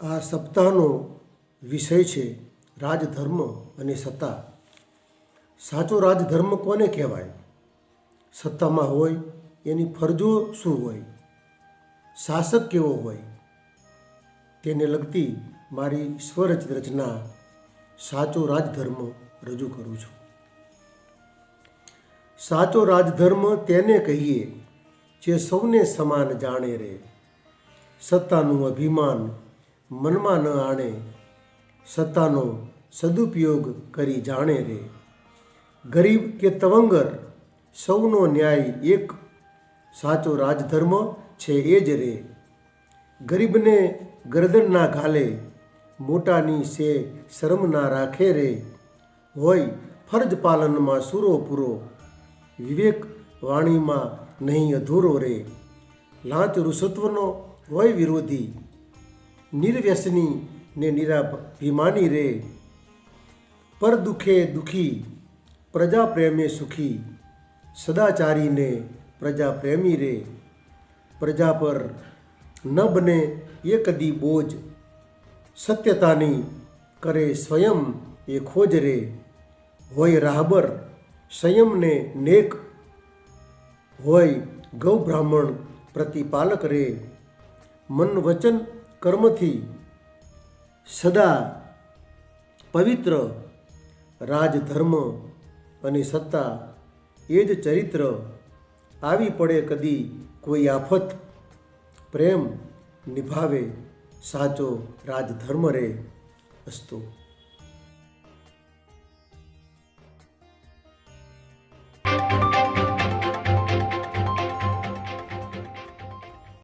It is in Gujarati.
આ સપ્તાહનો વિષય છે રાજધર્મ અને સત્તા. સાચો રાજધર્મ કોને કહેવાય? સત્તામાં હોય, એની ફરજો શું હોય? શાસક કેવો હોય? તેને લગતી મારી સ્વરચિત રચના સાચો રાજધર્મ રજૂ કરું છું. સાચો રાજધર્મ તેને કહીએ જે સૌને સમાન જાણે રે સત્તાનું અભિમાન મનમાં ન આણે, સત્તાનો સદુપયોગ કરી જાણે રે. ગરીબ કે તવંગર, સૌનો ન્યાય એક સાચો રાજધર્મ છે એ જ રે. ગરીબને ગરદનના ઘાલે મોટાની સે શરમ ના રાખે રે. હોય ફરજ પાલનમાં સુરો પૂરો, વિવેક વાણીમાં નહીં અધૂરો રે. લાંચ રૂસત્વનો હોય વિરોધી નિર્વ્યસની ને નિરાભિમાની રે. પર દુઃખે દુઃખી, પ્રજા પ્રેમે સુખી સદાચારીને પ્રજા પ્રેમી રે. પ્રજા પર ન બને એ કદી બોજ, સત્યતાની કરે સ્વયં એ ખોજ રે. હોય રાહબર સંયમને નેક, હોય ગૌ બ્રાહ્મણ પ્રતિપાલક રે. મન વચન કર્મથી સદા પવિત્ર રાજધર્મ અને સત્તા એ જ ચરિત્ર આવી પડે કદી કોઈ આફત. પ્રેમ નિભાવે સાચો રાજધર્મ રે અસ્તુ.